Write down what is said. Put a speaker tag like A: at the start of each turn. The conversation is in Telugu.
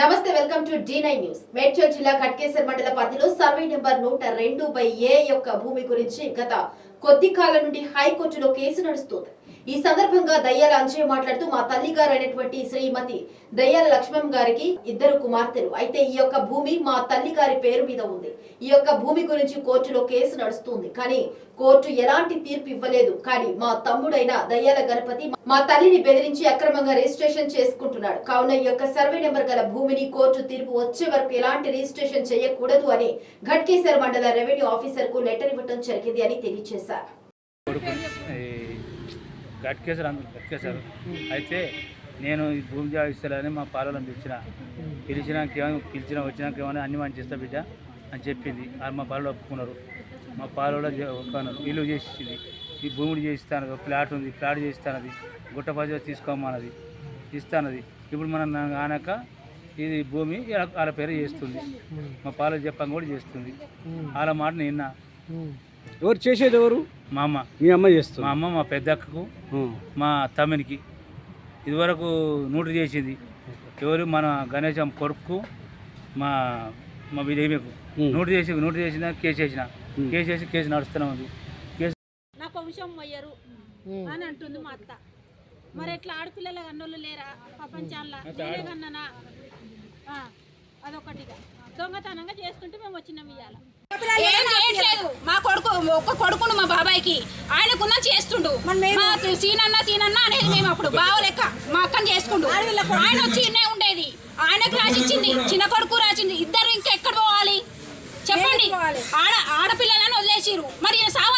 A: నమస్తే welcome to D nine news. Medchal జిల్లా కట్కేసర్ మండల పరిధిలో సర్వే నెంబర్ నూట రెండు బై ఏ యొక్క భూమి గురించి గత కొద్ది కాలం నుండి హైకోర్టులో కేసు నడుస్తోంది. ఈ సందర్భంగా దయ్యాల అంజయ్య మాట్లాడుతూ మా తల్లి గారు అనేటువంటి శ్రీమతి దయ్యాల లక్ష్మణ్ గారికి ఇద్దరు కుమార్తెలు. అయితే ఈ యొక్క భూమి మా తల్లి గారి పేరు మీద ఉంది. ఈ యొక్క భూమి గురించి కోర్టులో కేసు నడుస్తుంది. కానీ కోర్టు ఎలాంటి తీర్పు ఇవ్వలేదు. కానీ మా తమ్ముడైన దయ్యాల గణపతి మా తల్లిని బెదిరించి అక్రమంగా రిజిస్ట్రేషన్ చేసుకుంటున్నాడు. కావున ఈ యొక్క సర్వే నెంబర్ గల భూమిని కోర్టు తీర్పు వచ్చే వరకు ఎలాంటి రిజిస్ట్రేషన్ చేయకూడదు అని ఘట్కేసర్ మండల రెవెన్యూ ఆఫీసర్కు లెటర్ ఇవ్వడం జరిగింది అని తెలియజేశారు.
B: ఈ గట్కేశారు అందరు గట్కేశారు అయితే నేను ఈ భూమి జాగా ఇస్తానని మా పాలలను పిలిచిన. పిలిచినాక ఏమో పిలిచిన వచ్చినాక ఏమైనా అన్ని మంచి ఇస్తా బిడ్డ అని చెప్పింది. వాళ్ళు మా పాలలో ఒప్పుకున్నారు. మా పాలలో ఒప్పుకున్నారు. ఇల్లు చేసింది. ఈ భూములు చేయిస్తాను ప్లాట్ ఉంది. ప్లాట్ చేయిస్తానది. గుట్ట పది తీసుకోమన్నది. ఇస్తానది. ఇప్పుడు మనం ఆనక ఇది భూమి వాళ్ళ పేరు చేస్తుంది. మా పాలు చెప్పంగా కూడా చేస్తుంది. వాళ్ళ మాట నిన్న
C: ఎవరు చేసేది ఎవరు?
B: మా అమ్మ.
C: మీ అమ్మ చేస్తుంది.
B: మా అమ్మ మా పెద్దక్కకు మా తమ్మునికి. ఇదివరకు నూటు చేసింది. ఎవరు? మన గణేశం కొడుకు మా మా
C: ఉమ్.
B: నూటు చేసి నూటు చేసిన కేసు వేసిన
C: ఉమ్.
B: కేసు వేసి కేసు నడుస్తూనే ఉంది. కేసు
D: నా వంశం మొయ్యరు అని అంటుంది మా అత్త. మరి ఎట్లా? ఆడపిల్లల కన్నోళ్ళు లేరా? ప్రపంచాల్లో. నేనే కన్నానా ఆ, అదొకటిగా. దొంగతనంగా చేస్తుంటే మేము వచ్చినాం ఇవాళ
E: ఏం చేయట్లేదు మా కొడుకు ఒక్క కొడుకును మా బాబాయ్కి. ఆయనకున్న చేస్తుండు. మా సీనన్న సీనన్న అనేది మేము అప్పుడు బావ లెక్క మా అక్కని చేసుకుండు. ఆయన వచ్చి ఇన్నే ఉండేది. ఆయనకు రాసిచ్చింది. చిన్న కొడుకు రాసింది. ఇద్దరు ఇంకా ఎక్కడ పోవాలి? చెప్పండి. ఆడ ఆడపిల్లలని వదిలేసిరు మరి ఈయన సావ